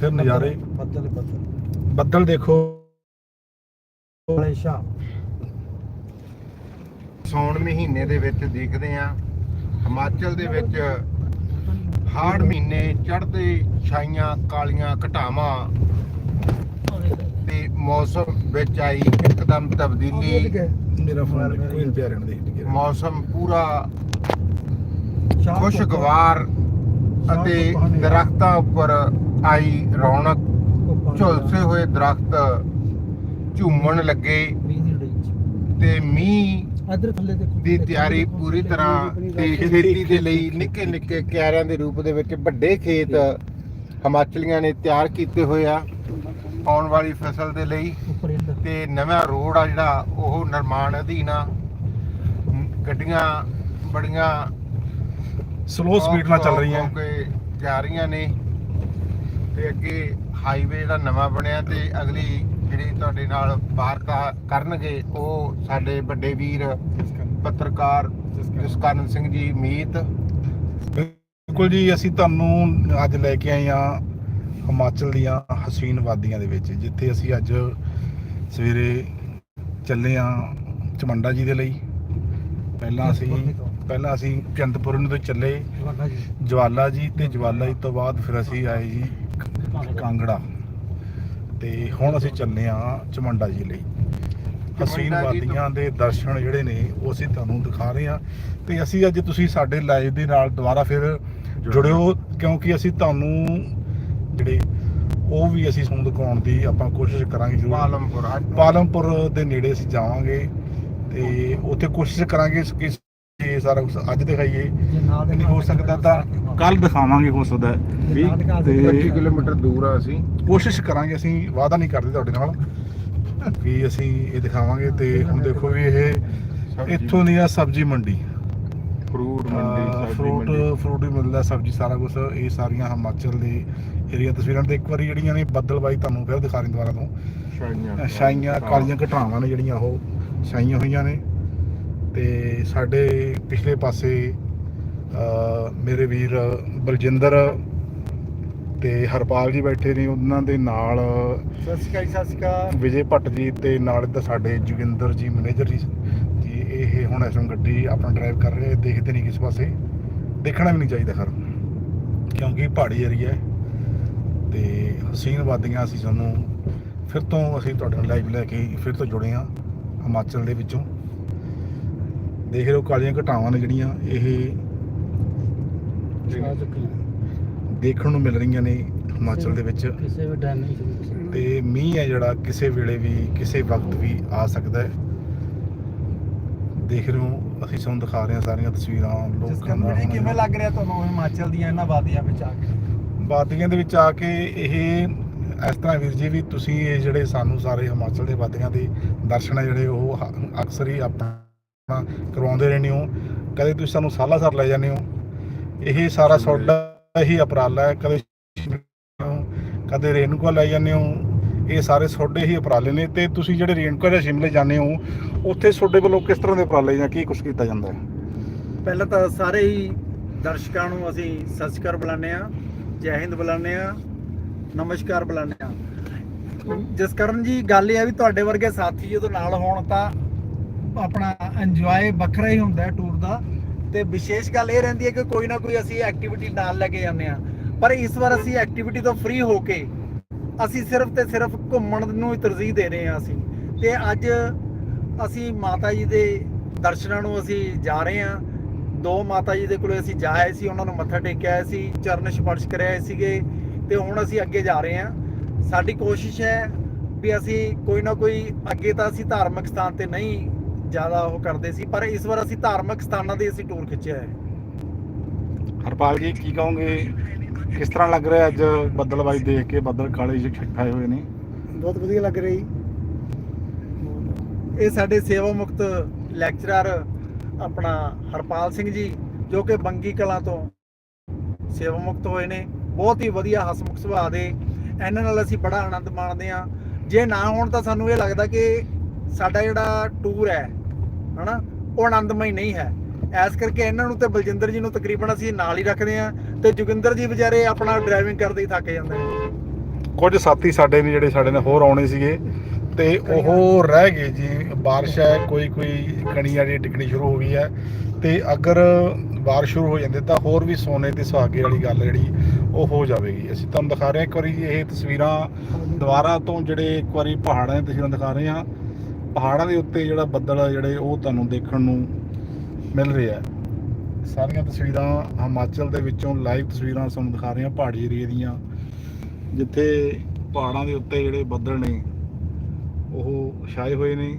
ਫਿਰ ਨਜ਼ਾਰੇ। ਬੱਦਲ ਬੱਦਲ। ਬੱਦਲ ਦੇਖੋ। ਬੜੇ ਸ਼ਾਹ ਸੌਣ ਮਹੀਨੇ ਦੇ ਵਿੱਚ ਦੇਖਦੇ ਆ ਹਿਮਾਚਲ ਦੇ ਵਿੱਚ ਹਾੜ ਮਹੀਨੇ ਚੜ੍ਹਦੇ ਛਾਈਆਂ ਕਾਲੀਆਂ ਘਟਾਵਾਂ। ਤੇ ਮੌਸਮ ਵਿੱਚ ਆਈ ਇੱਕਦਮ ਤਬਦੀਲੀ। ਮੇਰਾ ਫੋਨ ਕੋਈ ਨਹੀਂ ਪਿਆ ਰਹਿਣ ਦੇ ਮੌਸਮ ਪੂਰਾ ਖੁਸ਼ਗਵਾਰ ਅਤੇ ਦਰਖਤਾਂ ਉੱਪਰ ਆਈ ਰੌਣਕ ਝੁਲਸੇ ਹੋਏ ਦਰਖਤ ਝੂਮਣ ਲੱਗੇ ਤੇ ਮੀਂਹ ਅਦਰ ਥੱਲੇ ਦੇਖੋ ਦੀ ਤਿਆਰੀ ਪੂਰੀ ਤਰ੍ਹਾਂ ਤੇ ਖੇਤੀ ਦੇ ਲਈ ਨਿੱਕੇ ਨਿੱਕੇ ਕਿਆਰਿਆਂ ਦੇ ਰੂਪ ਦੇ ਵਿੱਚ ਵੱਡੇ ਖੇਤ ਹਿਮਾਚਲੀਆਂ ਨੇ ਤਿਆਰ ਕੀਤੇ ਹੋਏ ਆ ਆਉਣ ਵਾਲੀ ਫਸਲ ਦੇ ਲਈ। ਤੇ ਨਵਾਂ ਰੋਡ ਆ ਜਿਹੜਾ ਉਹ ਨਿਰਮਾਣ ਅਧੀਨ ਆ। ਗੱਡੀਆਂ ਬੜੀਆਂ ਸਲੋ ਸਪੀਡ ਨਾਲ ਚੱਲ ਰਹੀਆਂ। ਜਾ ਰਹੀਆਂ ਨੇ। ਤੇ ਅੱਗੇ ਹਾਈਵੇ ਜਿਹੜਾ ਨਵਾਂ ਬਣਿਆ ਤੇ ਅਗਲੀ ਜਿਹੜੀ ਤੁਹਾਡੇ ਨਾਲ ਵਾਰਤਾ ਕਰਨਗੇ ਉਹ ਸਾਡੇ ਵੱਡੇ ਵੀਰ ਪੱਤਰਕਾਰ ਜਸਕਰਨ ਸਿੰਘ ਜੀ ਮੀਤ। ਬਿਲਕੁਲ ਜੀ ਅਸੀਂ ਤੁਹਾਨੂੰ ਅੱਜ ਲੈ ਕੇ ਆਏ ਆ ਹਿਮਾਚਲ ਦੀਆਂ ਹਸੀਨ ਵਾਦੀਆਂ ਦੇ ਵਿੱਚ ਜਿੱਥੇ ਅਸੀਂ ਅੱਜ ਸਵੇਰੇ ਚੱਲੇ ਆ ਚਮੰਡਾ ਜੀ ਦੇ ਲਈ। ਪਹਿਲਾਂ ਅਸੀਂ ਪਹਿਲਾਂ ਅਸੀਂ ਚੰਦਪੁਰ ਨੂੰ ਤੋਂ ਚੱਲੇ ਜਵਾਲਾ ਜੀ ਤੇ ਜਵਾਲਾ ਜੀ ਤੋਂ ਬਾਅਦ ਫਿਰ ਅਸੀਂ ਆਏ ਜੀ ਕਾਂਗੜਾ। ਤੇ ਹੁਣ ਅਸੀਂ ਚੱਲੇ ਆ ਚਮੰਡਾ ਜੀ ਲਈ। ਹਸੀਨ ਵਾਦੀਆਂ ਦੇ ਦਰਸ਼ਨ ਜਿਹੜੇ ਨੇ ਉਹ ਅਸੀਂ ਤੁਹਾਨੂੰ ਦਿਖਾ ਰਹੇ ਆ ਤੇ ਅਸੀਂ ਅੱਜ ਤੁਸੀਂ ਸਾਡੇ ਲਾਈਵ ਦੇ ਨਾਲ ਦੁਬਾਰਾ ਫਿਰ ਜੁੜਿਓ ਕਿਉਂਕਿ ਅਸੀਂ ਤੁਹਾਨੂੰ ਜਿਹੜੇ ਉਹ ਵੀ ਅਸੀਂ ਤੁਹਾਨੂੰ ਦਿਖਾਉਣ ਦੀ ਆਪਾਂ ਕੋਸ਼ਿਸ਼ ਕਰਾਂਗੇ ਜ਼ਰੂਰ। ਪਾਲਮਪੁਰ ਪਾਲਮਪੁਰ ਦੇ ਨੇੜੇ ਅਸੀਂ ਜਾਵਾਂਗੇ। ਤੇ ਉੱਥੇ ਕੋਸ਼ਿਸ਼ ਕਰਾਂਗੇ ਕਿ ਇਹ ਸਾਰਾ ਕੁਝ ਅੱਜ ਦਿਖਾਈਏ। ਨਹੀਂ ਹੋ ਸਕਦਾ ਤਾਂ ਕੱਲ ਦਿਖਾਵਾਂਗੇ ਹੋ ਸਕਦਾ ਹੈ। ਵੀ ਤੇ 25 ਕਿਲੋਮੀਟਰ ਦੂਰ ਆ ਅਸੀਂ। ਕੋਸ਼ਿਸ਼ ਕਰਾਂਗੇ ਅਸੀਂ ਵਾਅਦਾ ਨਹੀਂ ਕਰਦੇ ਤੁਹਾਡੇ ਨਾਲ ਕਿ ਅਸੀਂ ਇਹ ਦਿਖਾਵਾਂਗੇ ਤੇ ਹੁਣ ਦੇਖੋ ਵੀ ਇਹ ਇੱਥੋਂ ਦੀ ਆ ਸਬਜ਼ੀ ਮੰਡੀ। ਫਰੂਟ ਮੰਡੀ ਸਬਜ਼ੀ ਫਰੂਟ ਮੰਡੀ। ਫਰੂਟ ਹੀ ਮਿਲਦਾ ਸਬਜ਼ੀ ਸਾਰਾ ਕੁਝ ਇਹ ਸਾਰੀਆਂ ਹਿਮਾਚਲ ਦੇ ਏਰੀਆ ਤਸਵੀਰਾਂ ਤੇ ਇੱਕ ਵਾਰੀ ਜਿਹੜੀਆਂ ਨੇ ਬੱਦਲਬਾਈ ਤੁਹਾਨੂੰ ਫਿਰ ਦਿਖਾ ਰਹੀ ਦੁਬਾਰਾ ਤੋਂ। ਛਾਈਆਂ ਛਾਈਆਂ ਕਾਲੀਆਂ ਘਟਾਵਾਂ ਨੇ ਜਿਹੜੀਆਂ ਉਹ ਛਾਈਆਂ ਹੋਈਆਂ ਨੇ। ਤੇ ਸਾਡੇ ਪਿਛਲੇ ਪਾਸੇ ਮੇਰੇ ਵੀਰ ਬਲਜਿੰਦਰ ਤੇ ਹਰਪਾਲ ਜੀ ਬੈਠੇ ਨੇ ਉਹਨਾਂ ਦੇ ਨਾਲ ਸਤਿ ਸ਼੍ਰੀ ਅਕਾਲ ਸਤਿ ਸ਼੍ਰੀ ਅਕਾਲ। ਵਿਜੇ ਭੱਟ ਜੀ ਤੇ ਨਾਲ ਇੱਧਰ ਸਾਡੇ ਜੋਗਿੰਦਰ ਜੀ ਮੈਨੇਜਰ ਜੀ ਜੀ ਇਹ ਹੁਣ ਇਸ ਨੂੰ ਗੱਡੀ ਆਪਣਾ ਡਰਾਈਵ ਕਰ ਰਹੇ ਦੇਖਦੇ ਨਹੀਂ ਕਿਸ ਪਾਸੇ। ਦੇਖਣਾ ਵੀ ਨਹੀਂ ਚਾਹੀਦਾ ਖਰ। ਕਿਉਂਕਿ ਪਹਾੜੀ ਏਰੀਆ ਹੈ ਤੇ ਹਸੀਨ ਵਾਦੀਆਂ ਅਸੀਂ ਸਾਨੂੰ। ਫਿਰ ਤੋਂ ਅਸੀਂ ਤੁਹਾਡੇ ਨਾਲ ਲਾਈਵ ਲੈ ਕੇ ਫਿਰ ਤੋਂ ਜੁੜੇ ਹਾਂ ਹਿਮਾਚਲ ਦੇ ਵਿੱਚੋਂ। ਦੇਖ ਰਹੇ ਹੋ ਕਾਲੀਆਂ ਘਟਾਵਾਂ ਨੇ ਜਿਹੜੀਆਂ ਇਹ ਦੇਖਣ ਨੂੰ ਮਿਲ ਰਹੀਆਂ ਨੇ ਹਿਮਾਚਲ ਦੇ ਵਿੱਚ। ਕਿਸੇ ਵੀ ਡੈਮੇਜ ਤੇ ਮੀਂਹ ਹੈ ਜਿਹੜਾ ਕਿਸੇ ਵੇਲੇ ਵੀ ਕਿਸੇ ਵਕਤ ਵੀ ਆ ਸਕਦਾ ਹੈ। ਦੇਖ ਰਹੇ ਹੋ ਅਸੀਂ ਤੁਹਾਨੂੰ ਦਿਖਾ ਰਹੇ ਹਾਂ ਸਾਰੀਆਂ ਤਸਵੀਰਾਂ ਲੋਕਾਂ ਕਿਵੇਂ ਲੱਗ ਰਿਹਾ ਤੁਹਾਨੂੰ ਹਿਮਾਚਲ ਦੀਆਂ ਇਹਨਾਂ ਵਾਦੀਆਂ ਵਿੱਚ ਆ ਕੇ? ਵਾਦੀਆਂ ਦੇ ਵਿੱਚ ਆ ਕੇ ਇਹ ਇਸ ਤਰ੍ਹਾਂ ਵੀਰ ਜੀ ਵੀ ਤੁਸੀਂ ਇਹ ਜਿਹੜੇ ਸਾਨੂੰ ਸਾਰੇ ਹਿਮਾਚਲ ਦੇ ਵਾਦੀਆਂ ਦੇ ਦਰਸ਼ਨ ਹੈ ਜਿਹੜੇ ਉਹ ਅਕਸਰ ਹੀ ਆਪਣਾ ਕਰਵਾਉਂਦੇ ਰਹਿੰਦੇ ਹੋ। ਕਦੇ ਤੁਸੀਂ ਸਾਨੂੰ ਸਾਲਾਸਰ ਲੈ ਜਾਂਦੇ ਹੋ। ਇਹ ਸਾਰਾ ਤੁਹਾਡਾ ਹੀ ਉਪਰਾਲਾ ਹੈ। ਕਦੇ ਕਦੇ ਰੇਣੂਕਾ ਲੈ ਜਾਂਦੇ ਹੋ। ਇਹ ਸਾਰੇ ਤੁਹਾਡੇ ਹੀ ਉਪਰਾਲੇ ਨੇ ਤੇ ਤੁਸੀਂ ਜਿਹੜੇ ਰੇਣੂਕਾ ਜਾਂ ਸ਼ਿਮਲੇ ਜਾਂਦੇ ਹੋ ਉੱਥੇ ਤੁਹਾਡੇ ਵੱਲੋਂ ਕਿਸ ਤਰ੍ਹਾਂ ਦੇ ਉਪਰਾਲੇ ਜਾਂ ਕੀ ਕੁਝ ਕੀਤਾ ਜਾਂਦਾ ਹੈ? ਪਹਿਲਾਂ ਤਾਂ ਸਾਰੇ ਹੀ ਦਰਸ਼ਕਾਂ ਨੂੰ ਅਸੀਂ ਸਤਿ ਸ਼੍ਰੀ ਅਕਾਲ ਬੁਲਾਉਂਦੇ ਆ ਜੈ ਹਿੰਦ ਬੁਲਾਉਂਦੇ ਆ ਨਮਸਕਾਰ ਬੁਲਾਉਂਦੇ ਆ ਜਿਸ ਕਰਨ ਜੀ ਗੱਲ ਇਹ ਆ ਵੀ ਤੁਹਾਡੇ ਵਰਗੇ ਸਾਥੀ ਜਦੋਂ ਨਾਲ ਹੋਣ ਤਾਂ ਆਪਣਾ ਇੰਜੋਏ ਵੱਖਰਾ ਹੀ ਹੁੰਦਾ ਹੈ ਟੂਰ ਦਾ। ਤੇ ਵਿਸ਼ੇਸ਼ ਗੱਲ ਇਹ ਰਹਿੰਦੀ ਹੈ ਕਿ ਕੋਈ ਨਾ ਕੋਈ ਅਸੀਂ ਐਕਟੀਵਿਟੀ ਨਾਲ ਲੈ ਕੇ ਜਾਂਦੇ ਆ ਪਰ ਇਸ ਵਾਰ ਅਸੀਂ ਐਕਟੀਵਿਟੀ ਤੋਂ ਫ੍ਰੀ ਹੋ ਕੇ ਅਸੀਂ ਸਿਰਫ ਤੇ ਸਿਰਫ ਘੁੰਮਣ ਨੂੰ ਹੀ ਤਰਜੀਹ ਦੇ ਰਹੇ ਹਾਂ ਅਸੀਂ। ਤੇ ਅੱਜ ਅਸੀਂ ਮਾਤਾ ਜੀ ਦੇ ਦਰਸ਼ਨਾਂ ਨੂੰ ਅਸੀਂ ਜਾ ਰਹੇ ਹਾਂ। ਦੋ ਮਾਤਾ ਜੀ ਦੇ ਕੋਲੇ ਅਸੀਂ ਜਾ ਆਏ ਸੀ, ਉਹਨਾਂ ਨੂੰ ਮੱਥਾ ਟੇਕਿਆ ਆਏ ਸੀ, ਚਰਨ ਸਪਰਸ਼ ਕਰਿਆ ਸੀਗੇ ਤੇ ਹੁਣ ਅਸੀਂ ਅੱਗੇ ਜਾ ਰਹੇ ਹਾਂ। ਸਾਡੀ ਕੋਸ਼ਿਸ਼ ਹੈ ਵੀ ਅਸੀਂ ਕੋਈ ਨਾ ਕੋਈ ਅੱਗੇ ਤਾਂ ਅਸੀਂ ਧਾਰਮਿਕ ਸਥਾਨ ਤੇ ਨਹੀਂ ਜ਼ਿਆਦਾ ਉਹ ਕਰਦੇ ਸੀ ਪਰ ਇਸ ਵਾਰ ਅਸੀਂ ਧਾਰਮਿਕ ਸਥਾਨਾਂ ਦੇ ਅਸੀਂ ਟੂਰ ਖਿੱਚਿਆ ਹੈ। ਹਰਪਾਲ ਜੀ ਕੀ ਕਹੋਗੇ? ਕਿਸ ਤਰ੍ਹਾਂ ਲੱਗ ਰਿਹਾ ਅੱਜ ਬੱਦਲਬਾਈ ਦੇਖ ਕੇ? ਬੱਦਲ ਕਾਲੇ ਜਿਹੇ ਛਾਏ ਹੋਏ ਨੇ। ਬਹੁਤ ਵਧੀਆ ਲੱਗ ਰਹੀ ਇਹ ਸਾਡੇ ਸੇਵਾ ਮੁਕਤ ਲੈਕਚਰਰ ਆਪਣਾ ਹਰਪਾਲ ਸਿੰਘ ਜੀ ਜੋ ਕਿ ਬੰਗੀ ਕਲਾ ਤੋਂ ਸੇਵਾ ਮੁਕਤ ਹੋਏ ਨੇ। ਬਹੁਤ ਹੀ ਵਧੀਆ ਹਸਮੁਖ ਸੁਭਾਅ ਦੇ। ਇਹਨਾਂ ਨਾਲ ਅਸੀਂ ਬੜਾ ਆਨੰਦ ਮਾਣਦੇ ਆ ਜੇ ਨਾ ਹੋਣ ਤਾਂ ਸਾਨੂੰ ਇਹ ਲੱਗਦਾ ਕਿ ਸਾਡਾ ਜਿਹੜਾ ਟੂਰ ਹੈ ਹਨਾ? ਉਹ ਆਨੰਦਮਈ ਨਹੀਂ ਹੈ। ਐਸ ਕਰਕੇ ਇਹਨਾਂ ਨੂੰ ਤੇ ਬਲਜਿੰਦਰ ਜੀ ਨੂੰ ਤਕਰੀਬਨ ਅਸੀਂ ਨਾਲ ਹੀ ਰੱਖਦੇ ਆ ਤੇ ਜੋਗਿੰਦਰ ਜੀ ਵਿਚਾਰੇ ਆਪਣਾ ਡਰਾਈਵਿੰਗ ਕਰਦੇ ਹੀ ਥੱਕ ਜਾਂਦੇ ਨੇ। ਕੁਝ ਸਾਥੀ ਸਾਡੇ ਨੇ ਜਿਹੜੇ ਸਾਡੇ ਨਾਲ ਹੋਰ ਆਉਣੇ ਸੀਗੇ ਤੇ ਉਹ ਰਹਿ ਗਏ ਜੀ। ਬਾਰਿਸ਼ ਹੈ ਕੋਈ ਕੋਈ ਕਣੀ ਜਿਹੜੀ ਟਿਕਣੀ ਸ਼ੁਰੂ ਹੋ ਗਈ ਹੈ। ਤੇ ਅਗਰ ਬਾਰਿਸ਼ ਸ਼ੁਰੂ ਹੋ ਜਾਂਦੀ ਤਾਂ ਹੋਰ ਵੀ ਸੋਨੇ ਤੇ ਸੁਹਾਗੇ ਵਾਲੀ ਗੱਲ ਜਿਹੜੀ ਉਹ ਹੋ ਜਾਵੇਗੀ। ਅਸੀਂ ਤੁਹਾਨੂੰ ਦਿਖਾ ਰਹੇ ਹਾਂ ਇੱਕ ਵਾਰੀ ਇਹ ਤਸਵੀਰਾਂ ਦੁਬਾਰਾ ਤੋਂ ਜਿਹੜੇ ਇੱਕ ਵਾਰੀ ਪਹਾੜਾਂ ਦੀਆਂ ਤਸਵੀਰਾਂ ਦਿਖਾ ਰਹੇ ਹਾਂ। ਪਹਾੜਾਂ ਦੇ ਉੱਤੇ ਜਿਹੜਾ ਬੱਦਲ ਆ ਜਿਹੜੇ ਉਹ ਤੁਹਾਨੂੰ ਦੇਖਣ ਨੂੰ ਮਿਲ ਰਿਹਾ ਹੈ ਸਾਰੀਆਂ ਤਸਵੀਰਾਂ ਹਿਮਾਚਲ ਦੇ ਵਿੱਚੋਂ ਲਾਈਵ ਤਸਵੀਰਾਂ ਤੁਹਾਨੂੰ ਦਿਖਾ ਰਹੇ ਹਾਂ ਪਹਾੜੀ ਏਰੀਏ ਦੀਆਂ। ਜਿੱਥੇ ਪਹਾੜਾਂ ਦੇ ਉੱਤੇ ਜਿਹੜੇ ਬੱਦਲ ਨੇ ਉਹ ਛਾਏ ਹੋਏ ਨੇ।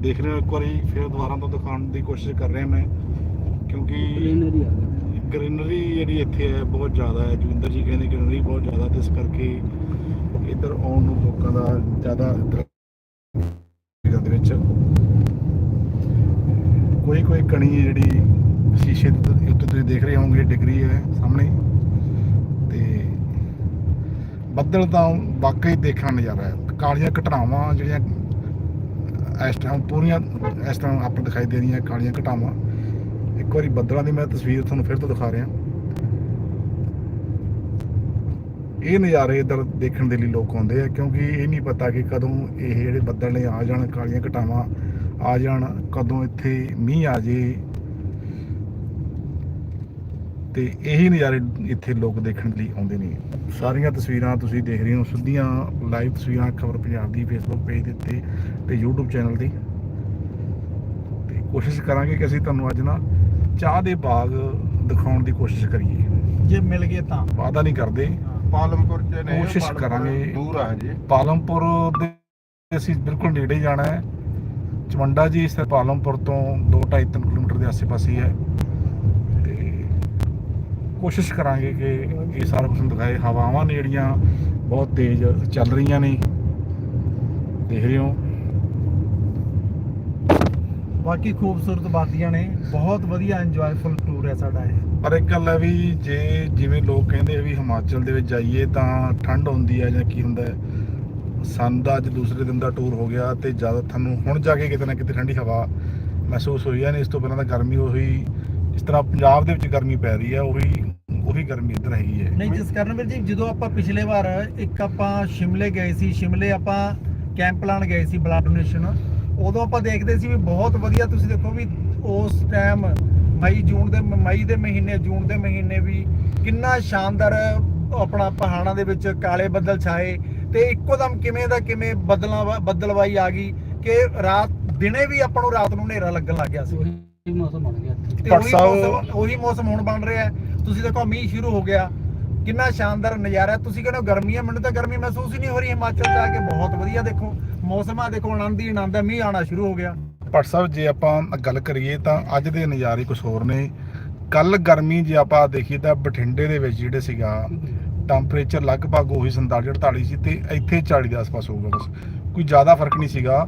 ਦੇਖ ਰਹੇ ਹੋ ਇੱਕ ਵਾਰੀ ਫਿਰ ਦੁਬਾਰਾ ਤੋਂ ਦਿਖਾਉਣ ਦੀ ਕੋਸ਼ਿਸ਼ ਕਰ ਰਿਹਾ ਮੈਂ ਕਿਉਂਕਿ ਗ੍ਰੀਨਰੀ ਜਿਹੜੀ ਇੱਥੇ ਹੈ ਬਹੁਤ ਜ਼ਿਆਦਾ ਹੈ। ਜਵਿੰਦਰ ਜੀ ਕਹਿੰਦੇ ਗ੍ਰੀਨਰੀ ਬਹੁਤ ਜ਼ਿਆਦਾ ਤੇ ਇਸ ਕਰਕੇ ਇੱਧਰ ਆਉਣ ਨੂੰ ਲੋਕਾਂ ਦਾ ਜ਼ਿਆਦਾ ਇੱਧਰ ਦੇ ਵਿੱਚ। ਕੋਈ ਕੋਈ ਕਣੀ ਜਿਹੜੀ ਸ਼ੀਸ਼ੇ ਦੇ ਉੱਤੇ ਤੁਸੀਂ ਦੇਖ ਰਹੇ ਹੋਵੋਗੇ, ਡਿਗਰੀ ਹੈ ਸਾਹਮਣੇ। ਤੇ ਬੱਦਲ ਤਾਂ ਵਾਕਈ ਦੇਖਣ ਨੂੰ ਨਜ਼ਾਰਾ ਹੈ। ਕਾਲੀਆਂ ਘਟਨਾਵਾਂ ਜਿਹੜੀਆਂ ਇਸ ਟਾਈਮ ਪੂਰੀਆਂ ਇਸ ਟਾਈਮ ਆਪਾਂ ਦਿਖਾਈ ਦੇ ਰਹੀਆਂ ਕਾਲੀਆਂ ਘਟਨਾਵਾਂ। ਇੱਕ ਵਾਰੀ ਬੱਦਲਾਂ ਦੀ ਮੈਂ ਤਸਵੀਰ ਤੁਹਾਨੂੰ ਫਿਰ ਤੋਂ ਦਿਖਾ ਰਿਹਾ। ਇਹ ਨਜ਼ਾਰੇ ਇੱਧਰ ਦੇਖਣ ਦੇ ਲਈ ਲੋਕ ਆਉਂਦੇ ਆ ਕਿਉਂਕਿ ਇਹ ਨਹੀਂ ਪਤਾ ਕਿ ਕਦੋਂ ਇਹ ਜਿਹੜੇ ਬੱਦਲ ਨੇ ਆ ਜਾਣ ਕਾਲੀਆਂ ਘਟਾਵਾਂ ਆ ਜਾਣ ਕਦੋਂ ਇੱਥੇ ਮੀਂਹ ਆ ਜੇ। ਤੇ ਇਹੀ ਨਜ਼ਾਰੇ ਇੱਥੇ ਲੋਕ ਦੇਖਣ ਲਈ ਆਉਂਦੇ ਨੇ। ਸਾਰੀਆਂ ਤਸਵੀਰਾਂ ਤੁਸੀਂ ਦੇਖ ਰਹੇ ਹੋ ਸਿੱਧੀਆਂ ਲਾਈਵ ਤਸਵੀਰਾਂ ਖਬਰ ਪੰਜਾਬ ਦੀ ਫੇਸਬੁੱਕ ਪੇਜ ਦੇ ਉੱਤੇ ਤੇ YouTube ਚੈਨਲ ਤੇ। ਤੇ ਕੋਸ਼ਿਸ਼ ਕਰਾਂਗੇ ਕਿ ਅਸੀਂ ਤੁਹਾਨੂੰ ਅੱਜ ਨਾ ਚਾਹ ਦੇ ਬਾਗ ਦਿਖਾਉਣ ਦੀ ਕੋਸ਼ਿਸ਼ ਕਰੀਏ। ਜੇ ਮਿਲ ਗਏ ਤਾਂ। ਵਾਅਦਾ ਨਹੀਂ ਕਰਦੇ। ਪਾਲਮਪੁਰ ਚ ਨੇ ਕੋਸ਼ਿਸ਼ ਪਾਲਮਪੁਰ ਕਰਾਂਗੇ। ਦੂਰ ਆ ਜੀ ਪਾਲਮਪੁਰ ਦੇ ਅਸੀਂ ਬਿਲਕੁਲ ਨੇੜੇ ਜਾਣਾ ਹੈ। ਚਮੰਡਾ ਜੀ ਇਸ ਪਾਲਮਪੁਰ ਤੋਂ 2.5 ਕਿਲੋਮੀਟਰ ਦੇ ਆਸ-ਪਾਸੇ ਹੀ ਹੈ। ਤੇ ਕੋਸ਼ਿਸ਼ ਕਰਾਂਗੇ ਕਿ ਇਹ ਸਾਰਾ ਕੁਝ ਦਿਖਾਏ। ਹਵਾਵਾਂ ਨੇ ਜਿਹੜੀਆਂ ਬਹੁਤ ਤੇਜ਼ ਚੱਲ ਰਹੀਆਂ ਨੇ। ਦੇਖ ਰਹੇ ਹੋ। ਬਾਕੀ ਖੂਬਸੂਰਤ ਵਾਦੀਆਂ ਨੇ ਬਹੁਤ ਵਧੀਆ ਇੰਜੋਇਫੁਲ ਟੂਰ ਹੈ ਸਾਡਾ ਇਹ। ਪਰ ਇੱਕ ਗੱਲ ਹੈ ਵੀ ਜੇ ਜਿਵੇਂ ਲੋਕ ਕਹਿੰਦੇ ਆ ਵੀ ਹਿਮਾਚਲ ਦੇ ਵਿੱਚ ਜਾਈਏ ਤਾਂ ਠੰਡ ਹੁੰਦੀ ਹੈ ਜਾਂ ਕੀ ਹੁੰਦਾ ਹੈ। ਸਾਨੂੰ ਦਾ ਅੱਜ ਦੂਸਰੇ ਦਿਨ ਦਾ ਟੂਰ ਹੋ ਗਿਆ ਤੇ ਜ਼ਿਆਦਾ ਤੁਹਾਨੂੰ ਹੁਣ ਜਾ ਕੇ ਕਿਤੇ ਨਾ ਕਿਤੇ ਠੰਡੀ ਹਵਾ ਮਹਿਸੂਸ ਹੋਈ ਹੈ ਨਹੀਂ ਇਸ ਤੋਂ ਪਹਿਲਾਂ ਤਾਂ ਗਰਮੀ ਉਹੀ ਇਸ ਤਰ੍ਹਾਂ ਪੰਜਾਬ ਦੇ ਵਿੱਚ ਗਰਮੀ ਪੈ ਰਹੀ ਹੈ ਉਹੀ ਉਹੀ ਗਰਮੀ ਇੱਧਰ ਹੈਗੀ ਹੈ। ਨਹੀਂ ਜਿਸ ਕਾਰਨ ਵੀਰ ਜੀ ਜਦੋਂ ਆਪਾਂ ਪਿਛਲੇ ਵਾਰ ਇੱਕ ਆਪਾਂ ਸ਼ਿਮਲੇ ਗਏ ਸੀ ਸ਼ਿਮਲੇ ਆਪਾਂ ਕੈਂਪ ਲਾਣ ਗਏ ਸੀ ਬਲੱਡ ਡੋਨੇਸ਼ਨ ਉਦੋਂ ਆਪਾਂ ਦੇਖਦੇ ਸੀ ਵੀ ਬਹੁਤ ਵਧੀਆ ਤੁਸੀਂ ਦੇਖੋ ਵੀ ਉਸ ਟਾਈਮ ਮਈ ਜੂਨ ਦੇ ਮਈ ਦੇ ਮਹੀਨੇ ਜੂਨ ਦੇ ਮਹੀਨੇ ਵੀ ਕਿੰਨਾ ਸ਼ਾਨਦਾਰ ਆਪਣਾ ਪਹਾੜਾਂ ਦੇ ਵਿੱਚ ਕਾਲੇ ਬੱਦਲ ਛਾਏ ਤੇ ਇੱਕੋ ਦਮ ਕਿਵੇਂ ਦਾ ਕਿਵੇਂ ਬੱਦਲਾਂ ਬੱਦਲਵਾਈ ਆ ਗਈ ਕਿ ਰਾਤ ਦਿਨੇ ਵੀ ਆਪਾਂ ਨੂੰ ਰਾਤ ਨੂੰ ਹਨੇਰਾ ਲੱਗਣ ਲੱਗ ਗਿਆ ਸੀ। ਉਹੀ ਮੌਸਮ ਬਣ ਗਿਆ। ਭੱਟ ਉਹੀ ਸਾਹਿਬ- ਮੌਸਮ ਉਹੀ ਮੌਸਮ ਹੁਣ ਬਣ ਰਿਹਾ। ਤੁਸੀਂ ਦੇਖੋ ਮੀਂਹ ਸ਼ੁਰੂ ਹੋ ਗਿਆ। ਕਿੰਨਾ ਸ਼ਾਨਦਾਰ ਨਜ਼ਾਰਾ। ਤੁਸੀਂ ਕਹਿੰਦੇ ਹੋ ਗਰਮੀ ਹੈ ਮੈਨੂੰ ਤਾਂ ਗਰਮੀ ਮਹਿਸੂਸ ਹੀ ਨਹੀਂ ਹੋ ਰਹੀ। ਹਿਮਾਚਲ ਜਾ ਕੇ ਬਹੁਤ ਵਧੀਆ ਦੇਖੋ। ਮੌਸਮ ਆ ਦੇਖੋ ਆਨੰਦ ਹੀ ਆਨੰਦ ਹੈ ਮੀਂਹ ਆਣਾ ਸ਼ੁਰੂ ਹੋ ਗਿਆ। ਭੱਟ ਸਾਹਿਬ ਜੇ ਆਪਾਂ ਗੱਲ ਕਰੀਏ ਤਾਂ ਅੱਜ ਦੇ ਨਜ਼ਾਰੇ ਕੁਝ ਹੋਰ ਨੇ। ਕੱਲ ਗਰਮੀ ਜੇ ਆਪਾਂ ਦੇਖੀਏ ਤਾਂ ਬਠਿੰਡੇ ਦੇ ਵਿੱਚ ਜਿਹੜੇ ਸੀਗਾ ਟੈਂਪਰੇਚਰ ਲਗਭਗ ਉਹੀ 47 48 ਸੀ ਤੇ ਇੱਥੇ 40 ਦੇ ਆਸ-ਪਾਸ ਹੋਊਗਾ ਬਸ ਕੋਈ ਜ਼ਿਆਦਾ ਫ਼ਰਕ ਨਹੀਂ ਸੀਗਾ।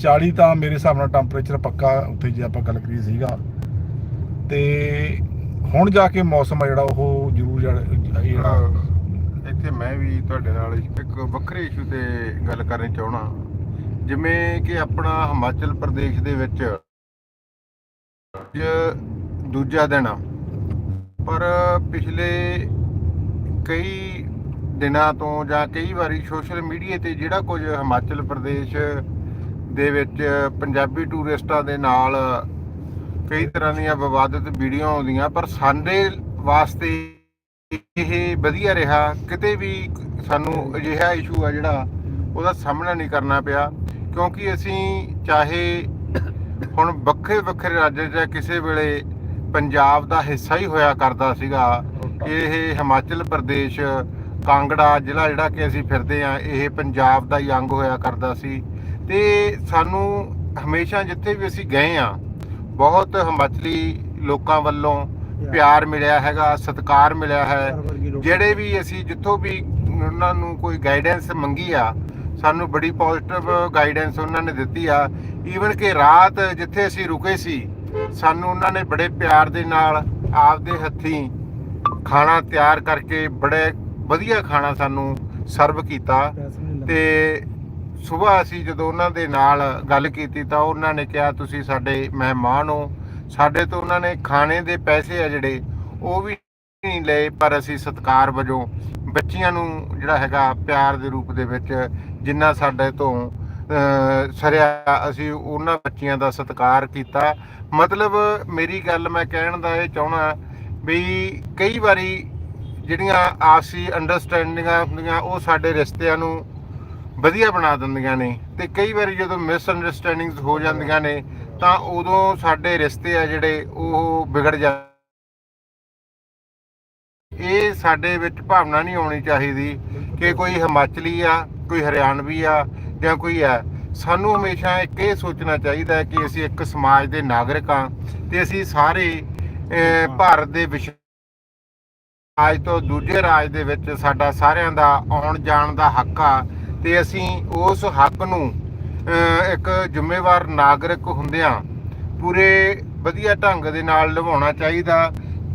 40 ਤਾਂ ਮੇਰੇ ਹਿਸਾਬ ਨਾਲ ਟੈਂਪਰੇਚਰ ਪੱਕਾ ਉੱਥੇ ਜੇ ਆਪਾਂ ਗੱਲ ਕਰੀਏ ਸੀਗਾ। ਤੇ ਹੁਣ ਜਾ ਕੇ ਮੌਸਮ ਆ ਜਿਹੜਾ ਉਹ ਜ਼ਰੂਰ ਜਿਹੜਾ ਇੱਥੇ ਮੈਂ ਵੀ ਤੁਹਾਡੇ ਨਾਲ ਇੱਕ ਵੱਖਰੇ ਇਸ਼ੂ ਤੇ ਗੱਲ ਕਰਨੀ ਚਾਹਣਾ ਜਿਵੇਂ ਕਿ ਆਪਣਾ ਹਿਮਾਚਲ ਪ੍ਰਦੇਸ਼ ਦੇ ਵਿੱਚ ਅੱਜ ਦੂਜਾ ਦਿਨ ਆ। ਪਰ ਪਿਛਲੇ ਕਈ ਦਿਨਾਂ ਤੋਂ ਜਾਂ ਕਈ ਵਾਰੀ ਸੋਸ਼ਲ ਮੀਡੀਆ ਤੇ ਜਿਹੜਾ ਕੁਝ ਹਿਮਾਚਲ ਪ੍ਰਦੇਸ਼ ਦੇ ਵਿੱਚ ਪੰਜਾਬੀ ਟੂਰਿਸਟਾਂ ਦੇ ਨਾਲ ਕਈ ਤਰ੍ਹਾਂ ਦੀਆਂ ਵਿਵਾਦਿਤ ਵੀਡੀਓ ਆਉਂਦੀਆਂ, ਪਰ ਸਾਡੇ ਵਾਸਤੇ ਇਹ ਵਧੀਆ ਰਿਹਾ। ਕਿਤੇ ਵੀ ਸਾਨੂੰ ਅਜਿਹਾ ਇਸ਼ੂ ਆ ਜਿਹੜਾ, ਉਹਦਾ ਸਾਹਮਣਾ ਨਹੀਂ ਕਰਨਾ ਪਿਆ। ਕਿਉਂਕਿ ਅਸੀਂ ਚਾਹੇ ਹੁਣ ਵੱਖਰੇ ਵੱਖਰੇ ਰਾਜਾਂ 'ਚ ਕਿਸੇ ਵੇਲੇ ਪੰਜਾਬ ਦਾ ਹਿੱਸਾ ਹੀ ਹੋਇਆ ਕਰਦਾ ਸੀਗਾ ਇਹ ਹਿਮਾਚਲ ਪ੍ਰਦੇਸ਼ ਕਾਂਗੜਾ ਜ਼ਿਲ੍ਹਾ ਜਿਹੜਾ ਕਿ ਅਸੀਂ ਫਿਰਦੇ ਆ ਇਹ ਪੰਜਾਬ ਦਾ ਹੀ ਅੰਗ ਹੋਇਆ ਕਰਦਾ ਸੀ। ਤੇ ਸਾਨੂੰ ਹਮੇਸ਼ਾ ਜਿੱਥੇ ਵੀ ਅਸੀਂ ਗਏ ਆ ਬਹੁਤ ਹਿਮਾਚਲੀ ਲੋਕਾਂ ਵੱਲੋਂ ਪਿਆਰ ਮਿਲਿਆ ਹੈਗਾ ਸਤਿਕਾਰ ਮਿਲਿਆ ਹੈ। ਜਿਹੜੇ ਵੀ ਅਸੀਂ ਜਿੱਥੋਂ ਵੀ ਉਹਨਾਂ ਨੂੰ ਕੋਈ ਗਾਈਡੈਂਸ ਮੰਗੀ ਆ ਸਾਨੂੰ ਬੜੀ ਪੋਜ਼ਿਟਿਵ ਗਾਈਡੈਂਸ ਉਹਨਾਂ ਨੇ ਦਿੱਤੀ ਆ। ਈਵਨ ਕਿ ਰਾਤ ਜਿੱਥੇ ਅਸੀਂ ਰੁਕੇ ਸੀ, ਸਾਨੂੰ ਉਹਨਾਂ ਨੇ ਬੜੇ ਪਿਆਰ ਦੇ ਨਾਲ ਆਪਦੇ ਹੱਥੀਂ ਖਾਣਾ ਤਿਆਰ ਕਰਕੇ ਬੜੇ ਵਧੀਆ ਖਾਣਾ ਸਾਨੂੰ ਸਰਵ ਕੀਤਾ। ਤੇ ਸਵੇਰ ਅਸੀਂ ਜਦੋਂ ਉਹਨਾਂ ਦੇ ਨਾਲ ਗੱਲ ਕੀਤੀ ਤਾਂ ਉਹਨਾਂ ਨੇ ਕਿਹਾ, ਤੁਸੀਂ ਸਾਡੇ ਮਹਿਮਾਨ ਹੋ। ਸਾਡੇ ਤੋਂ ਉਹਨਾਂ ਨੇ ਖਾਣੇ ਦੇ ਪੈਸੇ ਆ ਜਿਹੜੇ, ਉਹ ਵੀ ਨਹੀਂ ਲਏ, ਪਰ ਅਸੀਂ ਸਤਿਕਾਰ ਵਜੋਂ ਬੱਚੀਆਂ ਨੂੰ ਜਿਹੜਾ ਹੈਗਾ ਪਿਆਰ ਦੇ ਰੂਪ ਦੇ ਵਿੱਚ ਜਿੰਨਾ ਸਾਡੇ ਤੋਂ ਸਰਿਆ, ਅਸੀਂ ਉਹਨਾਂ ਬੱਚੀਆਂ ਦਾ ਸਤਿਕਾਰ ਕੀਤਾ। ਮਤਲਬ ਮੇਰੀ ਗੱਲ ਮੈਂ ਕਹਿਣ ਦਾ ਇਹ ਚਾਹਣਾ ਵੀ ਕਈ ਵਾਰੀ ਜਿਹੜੀਆਂ ਆਪਸੀ ਅੰਡਰਸਟੈਂਡਿੰਗਾਂ ਹੁੰਦੀਆਂ, ਉਹ ਸਾਡੇ ਰਿਸ਼ਤਿਆਂ ਨੂੰ ਵਧੀਆ ਬਣਾ ਦਿੰਦੀਆਂ ਨੇ ਤੇ ਕਈ ਵਾਰੀ ਜਦੋਂ ਮਿਸ ਅੰਡਰਸਟੈਂਡਿੰਗਸ ਹੋ ਜਾਂਦੀਆਂ ਨੇ, ਤਾਂ ਉਦੋਂ ਸਾਡੇ ਰਿਸ਼ਤੇ ਆ ਜਿਹੜੇ ਉਹ ਵਿਗੜ ਜਾ ਇਹ ਸਾਡੇ ਵਿੱਚ ਭਾਵਨਾ ਨਹੀਂ ਆਉਣੀ ਚਾਹੀਦੀ ਕਿ ਕੋਈ ਹਿਮਾਚਲੀ ਆ ਕੋਈ ਹਰਿਆਣਵੀ ਆ ਜਾਂ ਕੋਈ ਆ ਸਾਨੂੰ ਹਮੇਸ਼ਾ ਇੱਕ ਇਹ ਸੋਚਣਾ ਚਾਹੀਦਾ ਹੈ ਕਿ ਅਸੀਂ ਇੱਕ ਸਮਾਜ ਦੇ ਨਾਗਰਿਕ ਆ ਤੇ ਅਸੀਂ ਸਾਰੇ ਭਾਰਤ ਦੇ ਵਿਸ਼ ਰਾਜ ਤੋਂ ਦੂਜੇ ਰਾਜ ਦੇ ਵਿੱਚ ਸਾਡਾ ਸਾਰਿਆਂ ਦਾ ਆਉਣ ਜਾਣ ਦਾ ਹੱਕ ਆ ਤੇ ਅਸੀਂ ਉਸ ਹੱਕ ਨੂੰ ਇੱਕ ਜ਼ਿੰਮੇਵਾਰ ਨਾਗਰਿਕ ਹੁੰਦਿਆਂ ਪੂਰੇ ਵਧੀਆ ਢੰਗ ਦੇ ਨਾਲ ਨਿਭਾਉਣਾ ਚਾਹੀਦਾ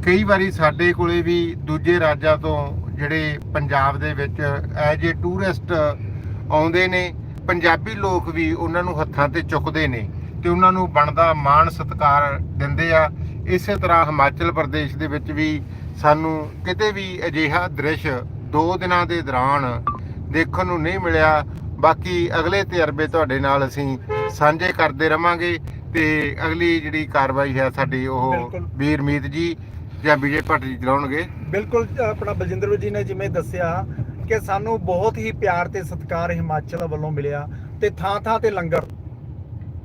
ਕਈ ਵਾਰੀ ਸਾਡੇ ਕੋਲੇ ਵੀ ਦੂਜੇ ਰਾਜਾਂ ਤੋਂ ਜਿਹੜੇ ਪੰਜਾਬ ਦੇ ਵਿੱਚ ਐਜ ਏ ਟੂਰਿਸਟ ਆਉਂਦੇ ਨੇ ਪੰਜਾਬੀ ਲੋਕ ਵੀ ਉਹਨਾਂ ਨੂੰ ਹੱਥਾਂ ਤੇ ਚੁੱਕਦੇ ਨੇ ਤੇ ਉਹਨਾਂ ਨੂੰ ਬਣਦਾ ਮਾਣ ਸਤਿਕਾਰ ਦਿੰਦੇ ਆ ਇਸੇ ਤਰ੍ਹਾਂ ਹਿਮਾਚਲ ਪ੍ਰਦੇਸ਼ ਦੇ ਵਿੱਚ ਵੀ ਸਾਨੂੰ ਕਿਤੇ ਵੀ ਅਜਿਹਾ ਦ੍ਰਿਸ਼ ਦੋ ਦਿਨਾਂ ਦੇ ਦੌਰਾਨ ਦੇਖਣ ਨੂੰ ਨਹੀਂ ਮਿਲਿਆ ਬਾਕੀ ਅਗਲੇ ਤਜਰਬੇ ਤੁਹਾਡੇ ਨਾਲ ਅਸੀਂ ਸਾਂਝੇ ਕਰਦੇ ਰਵਾਂਗੇ ਤੇ ਅਗਲੀ ਜਿਹੜੀ ਕਾਰਵਾਈ ਹੈ ਸਾਡੀ ਉਹ ਬਿਲਕੁਲ। ਵੀਰ ਮੀਤ ਜੀ ਜਾਂ ਵਿਜੇ ਭੱਟ ਜੀ ਚਲਾਉਣਗੇ? ਬਿਲਕੁਲ ਆਪਣਾ ਬਲਜਿੰਦਰ ਜੀ ਨੇ ਜਿਵੇਂ ਦੱਸਿਆ ਕਿ ਸਾਨੂੰ ਬਹੁਤ ਹੀ ਪਿਆਰ ਤੇ ਸਤਿਕਾਰ ਹਿਮਾਚਲ ਵੱਲੋਂ ਮਿਲਿਆ ਤੇ ਥਾਂ ਥਾਂ ਤੇ ਲੰਗਰ।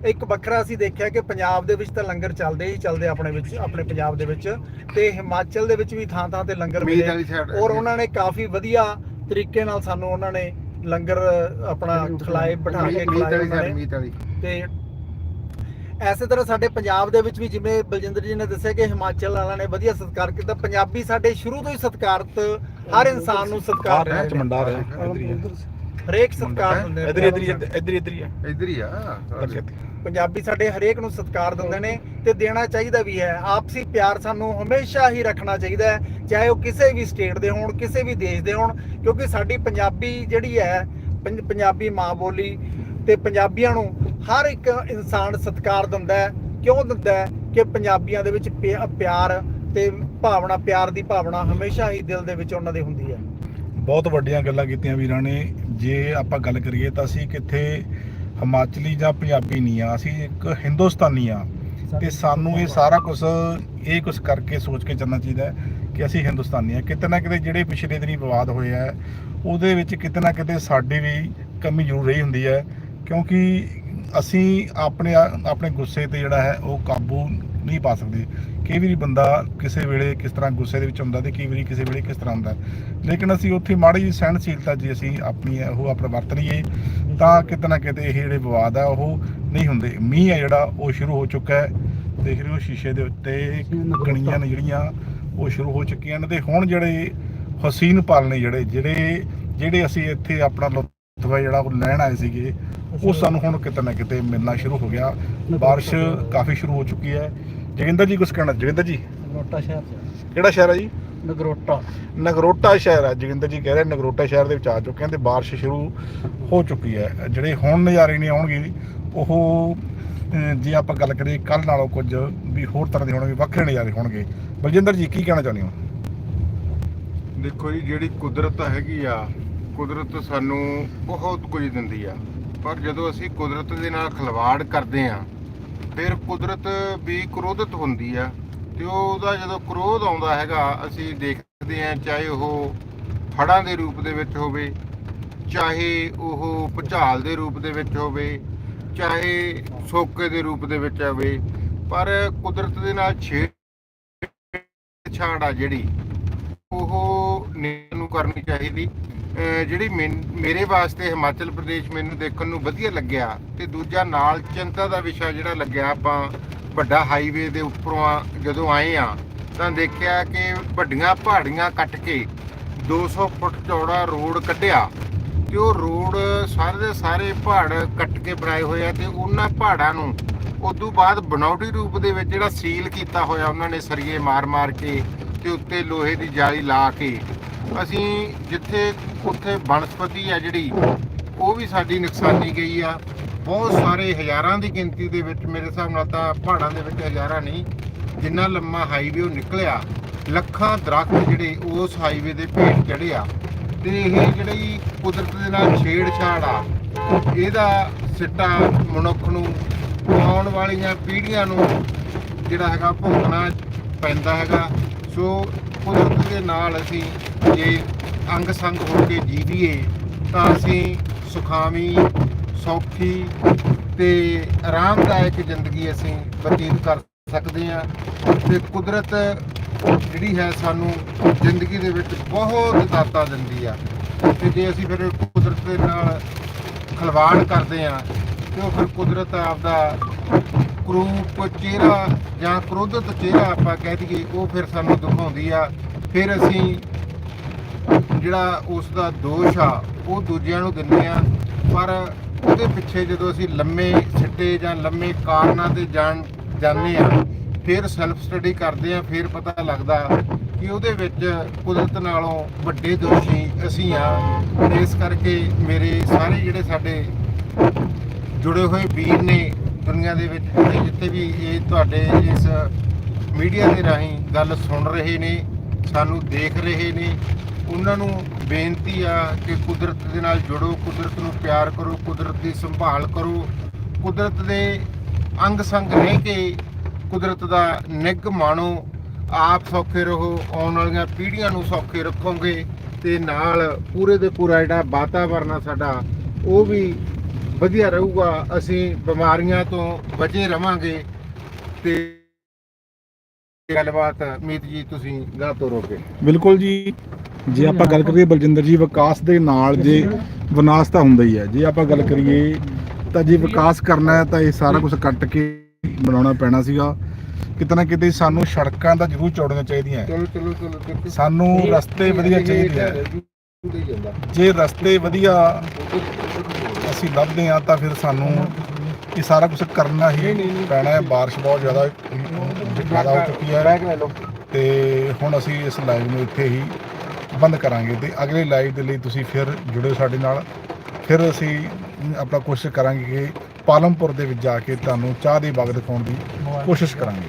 ਇੱਕ ਵੱਖਰਾ ਅਸੀਂ ਦੇਖਿਆ ਕਿ ਪੰਜਾਬ ਦੇ ਵਿੱਚ ਤਾਂ ਲੰਗਰ ਚੱਲਦੇ ਹੀ ਚੱਲਦੇ ਆਪਣੇ ਵਿੱਚ ਆਪਣੇ ਪੰਜਾਬ ਦੇ ਵਿੱਚ ਤੇ ਹਿਮਾਚਲ ਦੇ ਵਿੱਚ ਵੀ ਥਾਂ ਥਾਂ ਤੇ ਲੰਗਰ ਮੀਤ ਮਿਲੇ ਵਾਲੀ ਸਾਈਡ ਔਰ ਉਹਨਾਂ ਨੇ ਕਾਫੀ ਵਧੀਆ ਤਰੀਕੇ ਨਾਲ ਸਾਨੂੰ ਉਹਨਾਂ ਨੇ ਲੰਗਰ ਆਪਣਾ ਖਿਲਾਏ ਬਿਠਾ ਕੇ ਖਿਲਾਏ ਤੇ ਐਸੇ ਤਰ੍ਹਾਂ ਸਾਡੇ ਪੰਜਾਬ ਦੇ ਵਿੱਚ ਵੀ ਜਿਵੇਂ ਬਲਜਿੰਦਰ ਜੀ ਨੇ ਦੱਸਿਆ ਕਿ ਹਿਮਾਚਲ ਵਾਲਿਆਂ ਨੇ ਵਧੀਆ ਸਤਿਕਾਰ ਕੀਤਾ। ਪੰਜਾਬੀ ਸਾਡੇ ਸ਼ੁਰੂ ਤੋਂ ਹੀ ਸਤਿਕਾਰਤ ਹਰ ਇਨਸਾਨ ਨੂੰ ਸਤਿਕਾਰ ਰਹੇ ਹਰੇਕ ਸਤਿਕਾਰ ਦਿੰਦੇ ਨੇ। ਇਧਰ ਇਧਰ ਇਧਰ ਇਧਰ ਹੀ ਹੈ ਇੱਧਰ ਹੀ ਆ ਪੰਜਾਬੀ ਸਾਡੇ ਹਰੇਕ ਨੂੰ ਸਤਿਕਾਰ ਦਿੰਦੇ ਨੇ ਤੇ ਦੇਣਾ ਚਾਹੀਦਾ ਵੀ ਹੈ। ਆਪਸੀ ਪਿਆਰ ਸਾਨੂੰ ਹਮੇਸ਼ਾ ਹੀ ਰੱਖਣਾ ਚਾਹੀਦਾ ਹੈ ਚਾਹੇ ਉਹ ਕਿਸੇ ਵੀ ਸਟੇਟ ਦੇ ਹੋਣ ਕਿਸੇ ਵੀ ਦੇਸ਼ ਦੇ ਹੋਣ ਕਿਉਂਕਿ ਸਾਡੀ ਪੰਜਾਬੀ ਜਿਹੜੀ ਹੈ ਪੰਜ- ਪੰਜਾਬੀ ਮਾਂ ਬੋਲੀ ਤੇ ਪੰਜਾਬੀਆਂ ਨੂੰ ਹਰ ਇੱਕ ਇਨਸਾਨ ਸਤਿਕਾਰ ਦਿੰਦਾ ਹੈ। ਕਿਉਂ ਦਿੰਦਾ ਹੈ ਕਿ ਪੰਜਾਬੀਆਂ ਦੇ ਵਿੱਚ ਪਿਆ- ਪਿਆਰ ਤੇ ਭਾਵਨਾ, ਪਿਆਰ ਦੀ ਭਾਵਨਾ ਹਮੇਸ਼ਾ ਹੀ ਦਿਲ ਦੇ ਵਿੱਚ ਉਹਨਾਂ ਦੇ ਹੁੰਦੀ ਹੈ। ਬਹੁਤ ਵੱਡੀਆਂ ਗੱਲਾਂ ਕੀਤੀਆਂ ਵੀਰਾਂ ਨੇ। ਜੇ ਆਪਾਂ ਗੱਲ ਕਰੀਏ ਤਾਂ ਅਸੀਂ ਕਿੱਥੇ ਹਿਮਾਚਲੀ ਜਾਂ ਪੰਜਾਬੀ ਨਹੀਂ ਆ, ਅਸੀਂ ਇੱਕ ਹਿੰਦੁਸਤਾਨੀ ਆ। ਤੇ ਸਾਨੂੰ ਇਹ ਸਾਰਾ ਕੁਝ ਇਹ ਕੁਝ ਕਰਕੇ ਸੋਚ ਕੇ ਚੱਲਣਾ ਚਾਹੀਦਾ ਹੈ ਕਿ ਅਸੀਂ ਹਿੰਦੁਸਤਾਨੀ ਆ। ਕਿਤੇ ਨਾ ਕਿਤੇ ਜਿਹੜੇ ਪਿਛਲੇ ਦਿਨੀ ਵਿਵਾਦ ਹੋਏ ਆ, ਉਹਦੇ ਵਿੱਚ ਕਿਤੇ ਨਾ ਕਿਤੇ ਸਾਡੀ ਵੀ ਕਮੀ ਜ਼ਰੂਰ ਰਹੀ ਹੁੰਦੀ ਹੈ। ਕਿਉਂਕਿ ਅਸੀਂ ਆਪਣੇ ਆਪਣੇ ਗੁੱਸੇ ਤੇ ਜਿਹੜਾ ਹੈ, ਉਹ ਕਾਬੂ ਨਹੀਂ ਪਾ ਸਕਦੇ। ਕਈ ਵਾਰੀ ਬੰਦਾ ਕਿਸੇ ਵੇਲੇ ਕਿਸ ਤਰ੍ਹਾਂ ਗੁੱਸੇ ਦੇ ਵਿੱਚ ਹੁੰਦਾ ਤੇ ਕਈ ਵਾਰੀ ਕਿਸੇ ਵੇਲੇ ਕਿਸ ਤਰ੍ਹਾਂ ਹੁੰਦਾ। ਲੇਕਿਨ ਅਸੀਂ ਉੱਥੇ ਮਾੜੀ ਜਿਹੀ ਸਹਿਣਸ਼ੀਲਤਾ ਜੇ ਅਸੀਂ ਆਪਣੀ ਹੈ ਉਹ ਆਪਣਾ ਵਰਤ ਲਈਏ ਤਾਂ ਕਿਤੇ ਨਾ ਕਿਤੇ ਇਹ ਜਿਹੜੇ ਵਿਵਾਦ ਆ, ਉਹ ਨਹੀਂ ਹੁੰਦੇ। ਮੀਂਹ ਹੈ ਜਿਹੜਾ, ਉਹ ਸ਼ੁਰੂ ਹੋ ਚੁੱਕਾ ਹੈ। ਦੇਖ ਰਹੇ ਹੋ ਸ਼ੀਸ਼ੇ ਦੇ ਉੱਤੇ ਕਣੀਆਂ ਨੇ ਜਿਹੜੀਆਂ, ਉਹ ਸ਼ੁਰੂ ਹੋ ਚੁੱਕੀਆਂ ਨੇ। ਤੇ ਹੁਣ ਜਿਹੜੇ ਹਸੀਨ ਪਲ ਨੇ ਜਿਹੜੇ ਜਿਹੜੇ ਜਿਹੜੇ ਅਸੀਂ ਇੱਥੇ ਆਪਣਾ ਲੁਤਫ ਹੈ ਜਿਹੜਾ, ਉਹ ਲੈਣ ਆਏ ਸੀਗੇ। ਉਹ ਸਾਨੂੰ ਹੁਣ ਕਿਤੇ ਨਾ ਕਿਤੇ ਮਿਲਣਾ ਸ਼ੁਰੂ ਹੋ ਗਿਆ। ਬਾਰਿਸ਼ ਕਾਫੀ ਸ਼ੁਰੂ ਹੋ ਚੁੱਕੀ ਹੈ। ਜਗਿੰਦਰ ਜੀ ਕੁਝ ਕਹਿਣਾ? ਜਗਿੰਦਰ ਜੀ? ਨਗਰੋਟਾ ਸ਼ਹਿਰ ਕਿਹੜਾ ਸ਼ਹਿਰ ਹੈ ਜੀ? ਨਗਰੋਟਾ। ਨਗਰੋਟਾ ਸ਼ਹਿਰ ਹੈ ਜੋਗਿੰਦਰ ਜੀ ਕਹਿ ਰਹੇ ਨਗਰੋਟਾ ਸ਼ਹਿਰ ਦੇ ਵਿੱਚ ਆ ਚੁੱਕੇ ਹਾਂ ਤੇ ਬਾਰਿਸ਼ ਸ਼ੁਰੂ ਹੋ ਚੁੱਕੀ ਹੈ। ਜਿਹੜੇ ਹੁਣ ਨਜ਼ਾਰੇ ਨਹੀਂ ਆਉਣਗੇ ਉਹ ਜੇ ਆਪਾਂ ਗੱਲ ਕਰੀਏ ਕੱਲ ਨਾਲੋਂ ਕੁਝ ਵੀ ਹੋਰ ਤਰ੍ਹਾਂ ਦੇ ਹੋਣਗੇ ਵੱਖਰੇ ਨਜ਼ਾਰੇ ਹੋਣਗੇ। ਬਲਜਿੰਦਰ ਜੀ ਕੀ ਕਹਿਣਾ ਚਾਹੁੰਦੇ ਹੋ? ਦੇਖੋ ਜੀ ਜਿਹੜੀ ਕੁਦਰਤ ਹੈਗੀ ਆ ਕੁਦਰਤ ਸਾਨੂੰ ਬਹੁਤ ਕੁਝ ਦਿੰਦੀ ਆ। ਪਰ ਜਦੋਂ ਅਸੀਂ ਕੁਦਰਤ ਦੇ ਨਾਲ ਖਿਲਵਾੜ ਕਰਦੇ ਆ ਫਿਰ ਕੁਦਰਤ ਵੀ ਕ੍ਰੋਧਿਤ ਹੁੰਦੀ ਆ। ਤੇ ਉਹਦਾ ਜਦੋਂ ਕ੍ਰੋਧ ਆਉਂਦਾ ਹੈਗਾ, ਅਸੀਂ ਦੇਖਦੇ ਆ ਚਾਹੇ ਉਹ ਫੜਾਂ ਦੇ ਰੂਪ ਦੇ ਵਿੱਚ ਹੋਵੇ, ਚਾਹੇ ਉਹ ਭੁਚਾਲ ਦੇ ਰੂਪ ਦੇ ਵਿੱਚ ਹੋਵੇ, ਚਾਹੇ ਸੋਕੇ ਦੇ ਰੂਪ ਦੇ ਵਿੱਚ ਆਵੇ ਪਰ ਕੁਦਰਤ ਦੇ ਨਾਲ ਛੇੜ ਛਾੜ ਆ ਜਿਹੜੀ, ਉਹ ਨੇ- ਨੂੰ ਕਰਨੀ ਚਾਹੀਦੀ। ਜਿਹੜੀ ਮੈਨ- ਮੇਰੇ ਵਾਸਤੇ ਹਿਮਾਚਲ ਪ੍ਰਦੇਸ਼ ਮੈਨੂੰ ਦੇਖਣ ਨੂੰ ਵਧੀਆ ਲੱਗਿਆ ਤੇ ਦੂਜਾ ਨਾਲ ਚਿੰਤਾ ਦਾ ਵਿਸ਼ਾ ਜਿਹੜਾ ਲੱਗਿਆ, ਆਪਾਂ ਵੱਡਾ ਹਾਈਵੇ ਦੇ ਉੱਪਰੋਂ ਆ- ਜਦੋਂ ਆਏ ਆ, ਤਾਂ ਦੇਖਿਆ ਕਿ ਵੱਡੀਆਂ ਪਹਾੜੀਆਂ ਕੱਟ ਕੇ 200 ਫੁੱਟ ਚੌੜਾ ਰੋਡ ਕੱਢਿਆ ਤੇ ਉਹ ਰੋਡ ਸਾਰੇ ਦੇ ਸਾਰੇ ਪਹਾੜ ਕੱਟ ਕੇ ਬਣਾਏ ਹੋਏ ਆ ਤੇ ਉਹਨਾਂ ਪਹਾੜਾਂ ਨੂੰ ਉਦੋਂ ਬਾਅਦ ਬਣਾਉਟੀ ਰੂਪ ਦੇ ਵਿੱਚ ਜਿਹੜਾ ਸੀਲ ਕੀਤਾ ਹੋਇਆ, ਉਹਨਾਂ ਨੇ ਸਰੀਏ ਮਾਰ-ਮਾਰ ਕੇ ਤੇ ਉੱਤੇ ਲੋਹੇ ਦੀ ਜਾਲੀ ਲਾ ਕੇ ਅਸੀਂ ਜਿੱਥੇ ਉੱਥੇ ਬਨਸਪਤੀ ਆ ਜਿਹੜੀ, ਉਹ ਵੀ ਸਾਡੀ ਨੁਕਸਾਨੀ ਗਈ ਆ। ਬਹੁਤ ਸਾਰੇ ਹਜ਼ਾਰਾਂ ਦੀ ਗਿਣਤੀ ਦੇ ਵਿੱਚ ਮੇਰੇ ਹਿਸਾਬ ਨਾਲ ਤਾਂ ਪਹਾੜਾਂ ਦੇ ਵਿੱਚ ਹਜ਼ਾਰਾਂ ਨਹੀਂ, ਜਿੰਨਾ ਲੰਮਾ ਹਾਈਵੇ ਉਹ ਨਿਕਲਿਆ, ਲੱਖਾਂ ਦਰਖਤ ਜਿਹੜੇ ਉਸ ਹਾਈਵੇ ਦੇ ਭੇਟ ਚੜ੍ਹਿਆ ਤੇ ਇਹ ਜਿਹੜੀ ਕੁਦਰਤ ਦੇ ਨਾਲ ਛੇੜਛਾੜ ਆ, ਇਹਦਾ ਸਿੱਟਾ ਮਨੁੱਖ ਨੂੰ ਆਉਣ ਵਾਲੀਆਂ ਪੀੜ੍ਹੀਆਂ ਨੂੰ ਜਿਹੜਾ ਹੈਗਾ ਭੁਗਤਣਾ ਪੈਂਦਾ ਹੈਗਾ। ਸੋ ਕੁਦਰਤ ਦੇ ਨਾਲ ਅਸੀਂ ਜੇ ਅੰਗ ਸੰਗ ਹੋ ਕੇ ਜੀਵੀਏ ਤਾਂ ਅਸੀਂ ਸੁਖਾਵੀਂ, ਸੌਖੀ ਤੇ ਆਰਾਮਦਾਇਕ ਜ਼ਿੰਦਗੀ ਅਸੀਂ ਬਤੀਤ ਕਰ ਸਕਦੇ ਹਾਂ ਤੇ ਕੁਦਰਤ ਜਿਹੜੀ ਹੈ ਸਾਨੂੰ ਜ਼ਿੰਦਗੀ ਦੇ ਵਿੱਚ ਬਹੁਤ ਦਾਤਾ ਦਿੰਦੀ ਆ। ਤੇ ਜੇ ਅਸੀਂ ਫਿਰ ਕੁਦਰਤ ਦੇ ਨਾਲ ਖਲਵਾੜ ਕਰਦੇ ਆ ਤੇ ਉਹ ਫਿਰ ਕੁਦਰਤ ਆਪਦਾ ਕਰੂਪ, ਚਿਹਰਾ ਜਾਂ ਕ੍ਰੋਧਿਤ ਚਿਹਰਾ ਆਪਾਂ ਕਹਿ ਦਈਏ, ਉਹ ਫਿਰ ਸਾਨੂੰ ਦਿਖਾਉਂਦੀ ਆ। ਫਿਰ ਅਸੀਂ ਜਿਹੜਾ ਉਸ ਦਾ ਦੋਸ਼ ਆ, ਉਹ ਦੂਜਿਆਂ ਨੂੰ ਦਿੰਦੇ ਆ। ਪਰ ਉਹਦੇ ਪਿੱਛੇ ਜਦੋਂ ਅਸੀਂ ਲੰਮੇ ਸਿੱਟੇ ਜਾਂ ਲੰਮੇ ਕਾਰਨਾਂ ਤੇ ਜਾਣ ਜਾਂਦੇ ਆ, ਫਿਰ ਸੈਲਫ ਸਟੱਡੀ ਕਰਦੇ ਆ, ਫਿਰ ਪਤਾ ਲੱਗਦਾ ਕਿ ਉਹਦੇ ਵਿੱਚ ਕੁਦਰਤ ਨਾਲੋਂ ਵੱਡੇ ਦੋਸ਼ੀ ਅਸੀਂ ਆ। ਇਸ ਕਰਕੇ ਮੇਰੇ ਸਾਰੇ ਜਿਹੜੇ ਸਾਡੇ ਜੁੜੇ ਹੋਏ ਵੀਰ ਨੇ ਦੁਨੀਆ ਦੇ ਵਿੱਚ ਜਿੱਥੇ ਜਿੱਥੇ ਵੀ ਇਹ ਤੁਹਾਡੇ ਇਸ ਮੀਡੀਆ ਦੇ ਰਾਹੀਂ ਗੱਲ ਸੁਣ ਰਹੇ ਨੇ, ਸਾਨੂੰ ਦੇਖ ਰਹੇ ਨੇ ਉਹਨਾਂ ਨੂੰ ਬੇਨਤੀ ਆ ਕਿ ਕੁਦਰਤ ਦੇ ਨਾਲ ਜੁੜੋ, ਕੁਦਰਤ ਨੂੰ ਪਿਆਰ ਕਰੋ, ਕੁਦਰਤ ਦੀ ਸੰਭਾਲ ਕਰੋ। ਕੁਦਰਤ ਦੇ ਅੰਗ ਸੰਗ ਰਹਿ ਕੇ ਕੁਦਰਤ ਦਾ ਨਿੱਘ ਮਾਣੋ। ਆਪ ਸੌਖੇ ਰਹੋ, ਆਉਣ ਵਾਲੀਆਂ ਪੀੜ੍ਹੀਆਂ ਨੂੰ ਸੌਖੇ ਰੱਖੋਗੇ ਤੇ ਨਾਲ ਪੂਰੇ ਦੇ ਪੂਰਾ ਜਿਹੜਾ ਵਾਤਾਵਰਨ ਆ ਸਾਡਾ, ਉਹ ਵੀ ਵਧੀਆ ਰਹੂਗਾ। ਅਸੀਂ ਬਿਮਾਰੀਆਂ ਤੋਂ ਬਚੇ ਰਵਾਂਗੇ। ਤੇ ਗੱਲਬਾਤ ਮੀਤ ਜੀ, ਤੁਸੀਂ ਗੱਲ ਤੋਂ ਤੋਰੋਗੇ? ਬਿਲਕੁਲ ਜੀ। ਜੇ ਆਪਾਂ ਗੱਲ ਕਰੀਏ ਬਲਜਿੰਦਰ ਜੀ ਵਿਕਾਸ ਦੇ ਨਾਲ ਜੇ ਵਿਨਾਸ਼ ਤਾਂ ਹੁੰਦਾ ਹੀ ਹੈ। ਜੇ ਆਪਾਂ ਗੱਲ ਕਰੀਏ ਤਾਂ ਜੇ ਵਿਕਾਸ ਕਰਨਾ ਹੈ ਤਾਂ ਇਹ ਸਾਰਾ ਕੁਝ ਕੱਟ ਕੇ ਬਣਾਉਣਾ ਪੈਣਾ ਸੀਗਾ। ਕਿਤੇ ਨਾ ਕਿਤੇ ਸਾਨੂੰ ਸੜਕਾਂ ਤਾਂ ਜ਼ਰੂਰ ਚੌੜੀਆਂ ਚਾਹੀਦੀਆਂ ਚਲੋ ਚਲੋ ਚਲੋ ਦੇਖੋ। ਸਾਨੂੰ ਰਸਤੇ ਵਧੀਆ ਚਾਹੀਦੇ ਆ। ਜੇ ਰਸਤੇ ਵਧੀਆ ਅਸੀਂ ਲੱਭਦੇ ਆ ਤਾਂ ਫਿਰ ਸਾਨੂੰ ਇਹ ਸਾਰਾ ਕੁਝ ਕਰਨਾ ਹੀ ਪੈਣਾ ਹੈ। ਬਾਰਿਸ਼ ਬਹੁਤ ਜ਼ਿਆਦਾ ਜ਼ਿਆਦਾ ਹੋ ਚੁੱਕੀ ਹੈ। ਤੇ ਹੁਣ ਅਸੀਂ ਇਸ ਲਾਈਵ ਨੂੰ ਇੱਥੇ ਹੀ ਬੰਦ ਕਰਾਂਗੇ ਤੇ ਅਗਲੇ ਲਾਈਵ ਦੇ ਲਈ ਤੁਸੀਂ ਫਿਰ ਜੁੜਿਓ ਸਾਡੇ ਨਾਲ। ਫਿਰ ਅਸੀਂ ਆਪਣਾ ਕੋਸ਼ਿਸ਼ ਕਰਾਂਗੇ ਕਿ ਪਾਲਮਪੁਰ ਦੇ ਵਿੱਚ ਜਾ ਕੇ ਤੁਹਾਨੂੰ ਚਾਹ ਦੇ ਬਾਗ ਦਿਖਾਉਣ ਦੀ ਕੋਸ਼ਿਸ਼ ਕਰਾਂਗੇ।